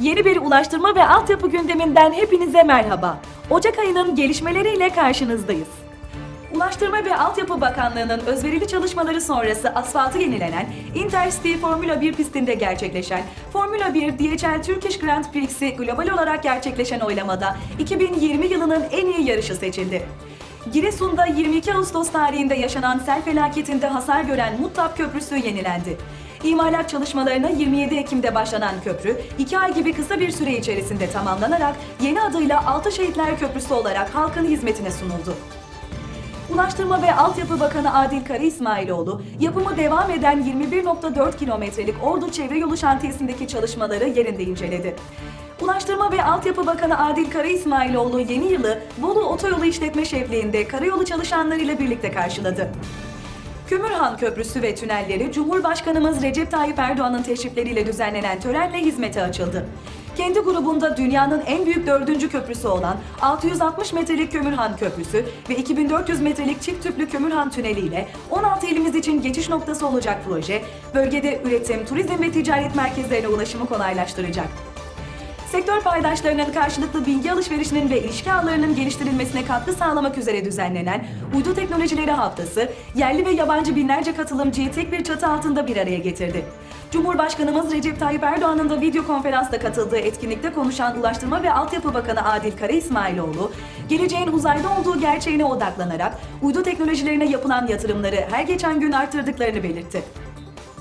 Yeni bir ulaştırma ve altyapı gündeminden hepinize merhaba. Ocak ayının gelişmeleriyle karşınızdayız. Ulaştırma ve Altyapı Bakanlığı'nın özverili çalışmaları sonrası asfaltı yenilenen Intercity Formula 1 pistinde gerçekleşen Formula 1 DHL Turkish Grand Prix'si global olarak gerçekleşen oylamada 2020 yılının en iyi yarışı seçildi. Giresun'da 22 Ağustos tarihinde yaşanan sel felaketinde hasar gören Muttap Köprüsü yenilendi. İmalat çalışmalarına 27 Ekim'de başlanan köprü, 2 ay gibi kısa bir süre içerisinde tamamlanarak yeni adıyla Altı Şehitler Köprüsü olarak halkın hizmetine sunuldu. Ulaştırma ve Altyapı Bakanı Adil Kara İsmailoğlu, yapımı devam eden 21.4 kilometrelik Ordu Çevre Yolu şantiyesindeki çalışmaları yerinde inceledi. Ulaştırma ve Altyapı Bakanı Adil Kara İsmailoğlu yeni yılı Bolu Otoyolu İşletme Şefliği'nde karayolu çalışanlarıyla birlikte karşıladı. Kömürhan Köprüsü ve tünelleri Cumhurbaşkanımız Recep Tayyip Erdoğan'ın teşrifleriyle düzenlenen törenle hizmete açıldı. Kendi grubunda dünyanın en büyük dördüncü köprüsü olan 660 metrelik Kömürhan Köprüsü ve 2400 metrelik çift tüplü Kömürhan Tüneli ile 16 ilimiz için geçiş noktası olacak proje, bölgede üretim, turizm ve ticaret merkezlerine ulaşımı kolaylaştıracak. Sektör paydaşlarının karşılıklı bilgi alışverişinin ve ilişki ağlarının geliştirilmesine katkı sağlamak üzere düzenlenen Uydu Teknolojileri Haftası, yerli ve yabancı binlerce katılımcıyı tek bir çatı altında bir araya getirdi. Cumhurbaşkanımız Recep Tayyip Erdoğan'ın da video konferansla katıldığı etkinlikte konuşan Ulaştırma ve Altyapı Bakanı Adil Kara İsmailoğlu, geleceğin uzayda olduğu gerçeğine odaklanarak uydu teknolojilerine yapılan yatırımları her geçen gün arttırdıklarını belirtti.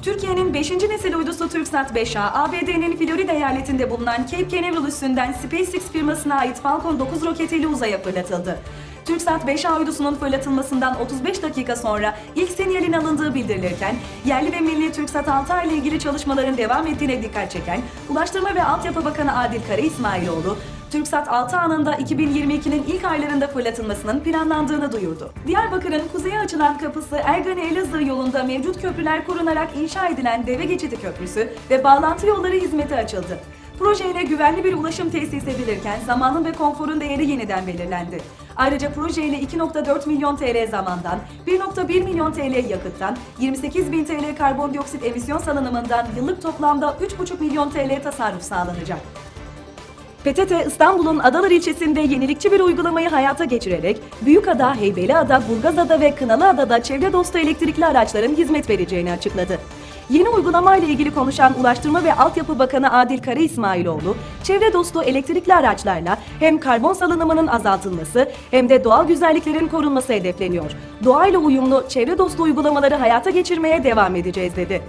Türkiye'nin 5. nesil uydusu TürkSat 5A, ABD'nin Florida eyaletinde bulunan Cape Canaveral üssünden SpaceX firmasına ait Falcon 9 roketiyle uzaya fırlatıldı. TürkSat 5A uydusunun fırlatılmasından 35 dakika sonra ilk sinyalin alındığı bildirilirken, yerli ve milli TürkSat 6A ile ilgili çalışmaların devam ettiğine dikkat çeken Ulaştırma ve Altyapı Bakanı Adil Kara İsmailoğlu, TürkSat 6A'nın da 2022'nin ilk aylarında fırlatılmasının planlandığını duyurdu. Diyarbakır'ın kuzeye açılan kapısı Ergane Elazığ yolunda mevcut köprüler korunarak inşa edilen Deve Geçidi Köprüsü ve bağlantı yolları hizmete açıldı. Projeyle güvenli bir ulaşım tesis edilirken zamanın ve konforun değeri yeniden belirlendi. Ayrıca projeyle 2.4 milyon TL zamandan, 1.1 milyon TL yakıttan, 28 bin TL karbondioksit emisyon salınımından yıllık toplamda 3.5 milyon TL tasarruf sağlanacak. PTT İstanbul'un Adalar ilçesinde yenilikçi bir uygulamayı hayata geçirerek Büyükada, Heybeliada, Burgazada ve Kınalıada'da çevre dostu elektrikli araçların hizmet vereceğini açıkladı. Yeni uygulamayla ilgili konuşan Ulaştırma ve Altyapı Bakanı Adil Kara İsmailoğlu, çevre dostu elektrikli araçlarla hem karbon salınımının azaltılması hem de doğal güzelliklerin korunması hedefleniyor. Doğayla uyumlu çevre dostu uygulamaları hayata geçirmeye devam edeceğiz dedi.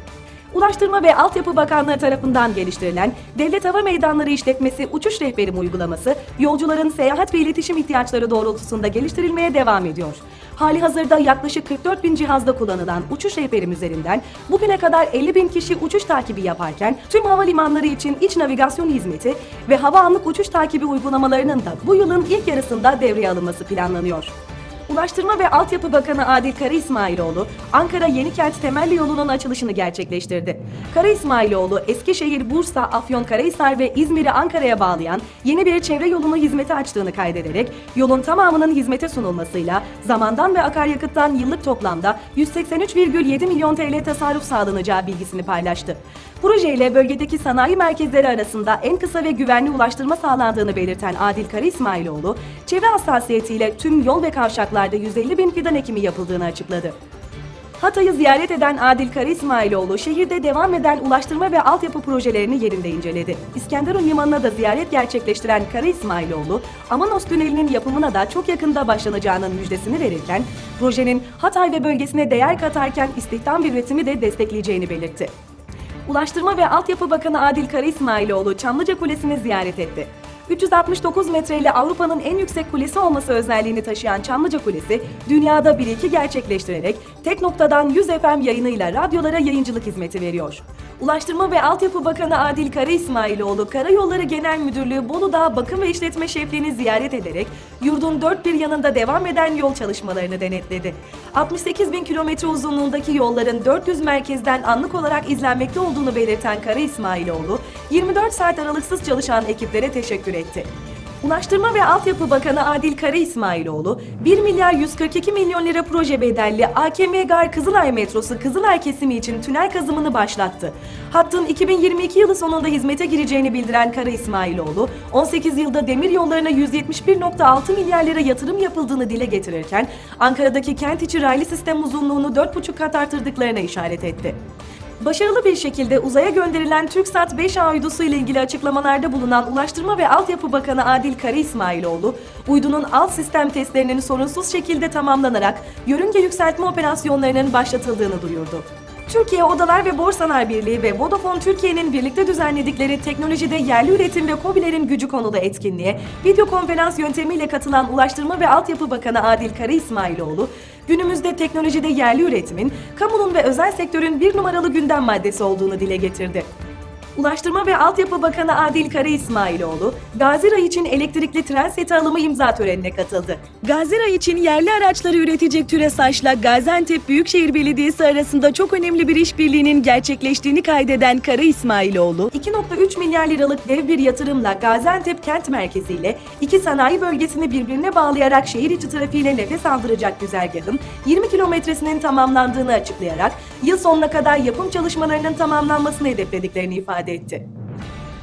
Ulaştırma ve Altyapı Bakanlığı tarafından geliştirilen Devlet Hava Meydanları İşletmesi Uçuş Rehberim uygulaması, yolcuların seyahat ve iletişim ihtiyaçları doğrultusunda geliştirilmeye devam ediyor. Hali hazırda yaklaşık 44 bin cihazda kullanılan uçuş rehberim üzerinden bugüne kadar 50 bin kişi uçuş takibi yaparken tüm havalimanları için iç navigasyon hizmeti ve hava anlık uçuş takibi uygulamalarının da bu yılın ilk yarısında devreye alınması planlanıyor. Ulaştırma ve Altyapı Bakanı Adil Kara İsmailoğlu, Ankara Yenikent Temelli Yolu'nun açılışını gerçekleştirdi. Kara İsmailoğlu, Eskişehir, Bursa, Afyonkarahisar ve İzmir'i Ankara'ya bağlayan yeni bir çevre yolunu hizmete açtığını kaydederek, yolun tamamının hizmete sunulmasıyla zamandan ve akaryakıttan yıllık toplamda 183,7 milyon TL tasarruf sağlanacağı bilgisini paylaştı. Projeyle bölgedeki sanayi merkezleri arasında en kısa ve güvenli ulaştırma sağlandığını belirten Adil Kara İsmailoğlu, çevre hassasiyetiyle tüm yol ve kavşaklarda 150 bin fidan ekimi yapıldığını açıkladı. Hatay'ı ziyaret eden Adil Kara İsmailoğlu, şehirde devam eden ulaştırma ve altyapı projelerini yerinde inceledi. İskenderun Limanı'na da ziyaret gerçekleştiren Kara İsmailoğlu, Amanos Tüneli'nin yapımına da çok yakında başlanacağının müjdesini verirken, projenin Hatay ve bölgesine değer katarken istihdam üretimi de destekleyeceğini belirtti. Ulaştırma ve Altyapı Bakanı Adil Kara İsmailoğlu Çamlıca Kulesi'ni ziyaret etti. 369 metreyle Avrupa'nın en yüksek kulesi olması özelliğini taşıyan Çamlıca Kulesi, dünyada bir iki gerçekleştirerek tek noktadan 100 FM yayınıyla radyolara yayıncılık hizmeti veriyor. Ulaştırma ve Altyapı Bakanı Adil Kara İsmailoğlu, Karayolları Genel Müdürlüğü Bolu'da Bakım ve İşletme Şefliğini ziyaret ederek yurdun dört bir yanında devam eden yol çalışmalarını denetledi. 68 bin kilometre uzunluğundaki yolların 400 merkezden anlık olarak izlenmekte olduğunu belirten Kara İsmailoğlu, 24 saat aralıksız çalışan ekiplere teşekkür etti. Ulaştırma ve Altyapı Bakanı Adil Kara İsmailoğlu, 1 milyar 142 milyon lira proje bedelli AKM Gar Kızılay metrosu Kızılay kesimi için tünel kazımını başlattı. Hattın 2022 yılı sonunda hizmete gireceğini bildiren Kara İsmailoğlu, 18 yılda demir yollarına 171.6 milyar lira yatırım yapıldığını dile getirirken, Ankara'daki kent içi raylı sistem uzunluğunu 4,5 kat artırdıklarına işaret etti. Başarılı bir şekilde uzaya gönderilen TürkSat 5A uydusu ile ilgili açıklamalarda bulunan Ulaştırma ve Altyapı Bakanı Adil Kara İsmailoğlu, uydunun alt sistem testlerinin sorunsuz şekilde tamamlanarak yörünge yükseltme operasyonlarının başlatıldığını duyurdu. Türkiye Odalar ve Borsalar Birliği ve Vodafone Türkiye'nin birlikte düzenledikleri teknolojide yerli üretim ve KOBİ'lerin gücü konulu etkinliğe video konferans yöntemiyle katılan Ulaştırma ve Altyapı Bakanı Adil Kara İsmailoğlu, günümüzde teknolojide yerli üretimin, kamunun ve özel sektörün bir numaralı gündem maddesi olduğunu dile getirdi. Ulaştırma ve Altyapı Bakanı Adil Kara İsmailoğlu, Gaziray için elektrikli tren seti alımı imza törenine katıldı. Gaziray için yerli araçları üretecek TÜRESAŞ'la Gaziantep Büyükşehir Belediyesi arasında çok önemli bir işbirliğinin gerçekleştiğini kaydeden Kara İsmailoğlu, 2.3 milyar liralık dev bir yatırımla Gaziantep kent merkeziyle iki sanayi bölgesini birbirine bağlayarak şehir içi trafiğine nefes aldıracak güzergahın 20 kilometresinin tamamlandığını açıklayarak yıl sonuna kadar yapım çalışmalarının tamamlanmasını hedeflediklerini ifade etti.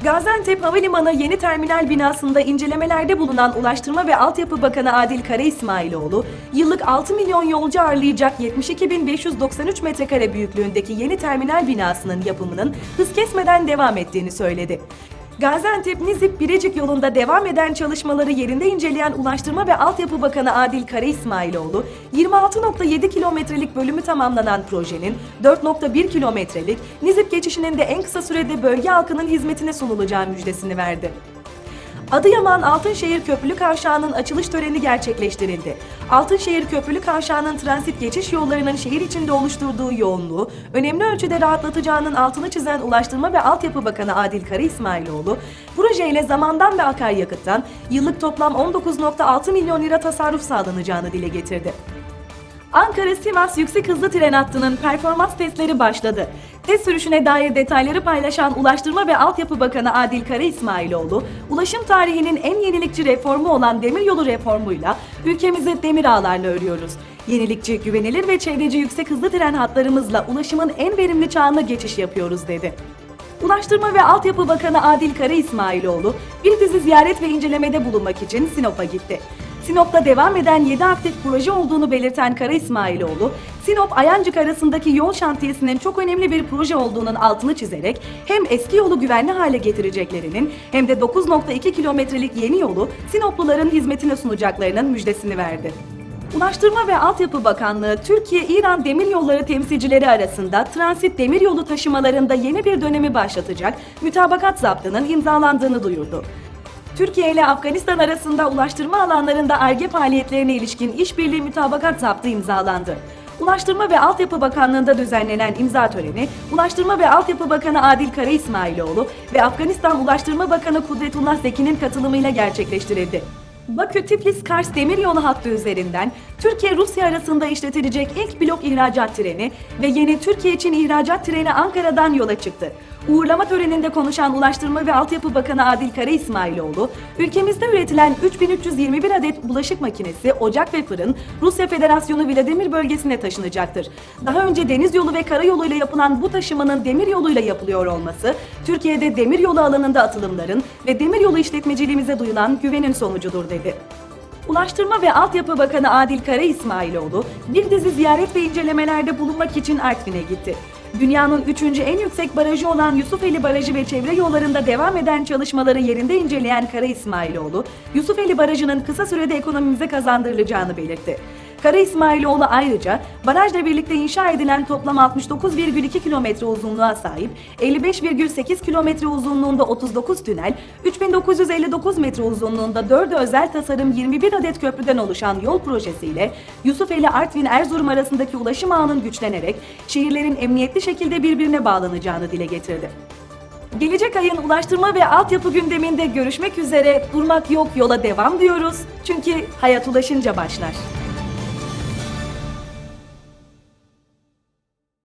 Gaziantep Havalimanı yeni terminal binasında incelemelerde bulunan Ulaştırma ve Altyapı Bakanı Adil Kara İsmailoğlu, yıllık 6 milyon yolcu ağırlayacak 72.593 metrekare büyüklüğündeki yeni terminal binasının yapımının hız kesmeden devam ettiğini söyledi. Gaziantep Nizip Birecik yolunda devam eden çalışmaları yerinde inceleyen Ulaştırma ve Altyapı Bakanı Adil Kara İsmailoğlu, 26.7 kilometrelik bölümü tamamlanan projenin 4.1 kilometrelik Nizip geçişinin de en kısa sürede bölge halkının hizmetine sunulacağı müjdesini verdi. Adıyaman Altınşehir Köprülü Kavşağı'nın açılış töreni gerçekleştirildi. Altınşehir Köprülü Kavşağı'nın transit geçiş yollarının şehir içinde oluşturduğu yoğunluğu önemli ölçüde rahatlatacağının altını çizen Ulaştırma ve Altyapı Bakanı Adil Kara İsmailoğlu, projeyle zamandan ve akaryakıttan yıllık toplam 19.6 milyon lira tasarruf sağlanacağını dile getirdi. Ankara-Sivas yüksek hızlı tren hattının performans testleri başladı. Test sürüşüne dair detayları paylaşan Ulaştırma ve Altyapı Bakanı Adil Kara İsmailoğlu, ulaşım tarihinin en yenilikçi reformu olan demiryolu reformuyla ülkemizi demir ağlarla örüyoruz. Yenilikçi, güvenilir ve çevreci yüksek hızlı tren hatlarımızla ulaşımın en verimli çağına geçiş yapıyoruz dedi. Ulaştırma ve Altyapı Bakanı Adil Kara İsmailoğlu bir dizi ziyaret ve incelemede bulunmak için Sinop'a gitti. Sinop'ta devam eden 7 aktif proje olduğunu belirten Kara İsmailoğlu, Sinop Ayancık arasındaki yol şantiyesinin çok önemli bir proje olduğunun altını çizerek hem eski yolu güvenli hale getireceklerinin hem de 9.2 kilometrelik yeni yolu Sinopluların hizmetine sunacaklarının müjdesini verdi. Ulaştırma ve Altyapı Bakanlığı, Türkiye-İran Demiryolları temsilcileri arasında transit demiryolu taşımalarında yeni bir dönemi başlatacak mütabakat zaptının imzalandığını duyurdu. Türkiye ile Afganistan arasında ulaştırma alanlarında ARGE faaliyetlerine ilişkin işbirliği mütabakat zaptı imzalandı. Ulaştırma ve Altyapı Bakanlığı'nda düzenlenen imza töreni, Ulaştırma ve Altyapı Bakanı Adil Kara İsmailoğlu ve Afganistan Ulaştırma Bakanı Kudretullah Zeki'nin katılımıyla gerçekleştirildi. Bakü-Tiflis-Kars demiryolu hattı üzerinden Türkiye-Rusya arasında işletilecek ilk blok ihracat treni ve yeni Türkiye için ihracat treni Ankara'dan yola çıktı. Uğurlama töreninde konuşan Ulaştırma ve Altyapı Bakanı Adil Kara İsmailoğlu, ülkemizde üretilen 3321 adet bulaşık makinesi, ocak ve fırın Rusya Federasyonu Vladimir bölgesine taşınacaktır. Daha önce deniz yolu ve karayoluyla yapılan bu taşımanın demir yoluyla yapılıyor olması, Türkiye'de demir yolu alanında atılımların ve demir yolu işletmeciliğimize duyulan güvenin sonucudur dedi. Ulaştırma ve Altyapı Bakanı Adil Kara İsmailoğlu bir dizi ziyaret ve incelemelerde bulunmak için Artvin'e gitti. Dünyanın üçüncü en yüksek barajı olan Yusufeli Barajı ve çevre yollarında devam eden çalışmaları yerinde inceleyen Kara İsmailoğlu, Yusufeli Barajı'nın kısa sürede ekonomimize kazandırılacağını belirtti. Kara İsmailoğlu ayrıca barajla birlikte inşa edilen toplam 69,2 kilometre uzunluğa sahip 55,8 kilometre uzunluğunda 39 tünel, 3959 metre uzunluğunda 4'ü özel tasarım 21 adet köprüden oluşan yol projesiyle Yusufeli Artvin Erzurum arasındaki ulaşım ağının güçlenerek şehirlerin emniyetli şekilde birbirine bağlanacağını dile getirdi. Gelecek ayın ulaştırma ve altyapı gündeminde görüşmek üzere durmak yok yola devam diyoruz. Çünkü hayat ulaşınca başlar.